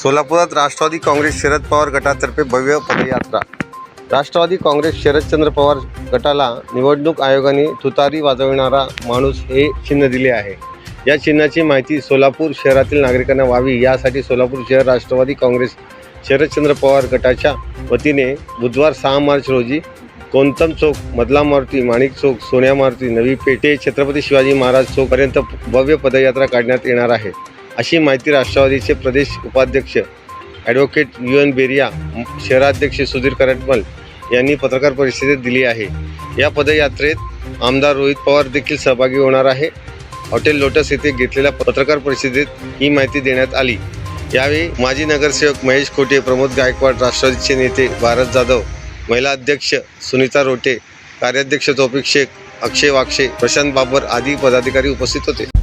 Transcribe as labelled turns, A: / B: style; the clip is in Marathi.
A: सोलापुरात राष्ट्रवादी काँग्रेस शरद पवार गटातर्फे भव्य पदयात्रा. राष्ट्रवादी काँग्रेस शरदचंद्र पवार गटाला निवडणूक आयोगाने तुतारी वाजविणारा माणूस हे चिन्ह दिले आहे. या चिन्हाची माहिती सोलापूर शहरातील नागरिकांना व्हावी यासाठी सोलापूर शहर राष्ट्रवादी काँग्रेस शरदचंद्र पवार गटाच्या वतीने बुधवार सहा मार्च रोजी कोंतम चौक मधला मारुती माणिक चौक सोन्या मारुती नवी पेठे छत्रपती शिवाजी महाराज चौकपर्यंत भव्य पदयात्रा काढण्यात येणार आहे. अशी माहिती राष्ट्रवादीचे प्रदेश उपाध्यक्ष ॲडव्होकेट यू एन बेरिया शहराध्यक्ष सुधीर करटमल यांनी पत्रकार परिषदेत दिली आहे. या पदयात्रेत आमदार रोहित पवार देखील सहभागी होणार आहे. हॉटेल लोटस येथे घेतलेल्या पत्रकार परिषदेत ही माहिती देण्यात आली. यावेळी माजी नगरसेवक महेश खोटे प्रमोद गायकवाड राष्ट्रवादीचे नेते भारत जाधव महिला अध्यक्ष सुनीता रोटे कार्याध्यक्ष तौफिक शेख अक्षय वाक्षे प्रशांत बाबर आदी पदाधिकारी उपस्थित होते.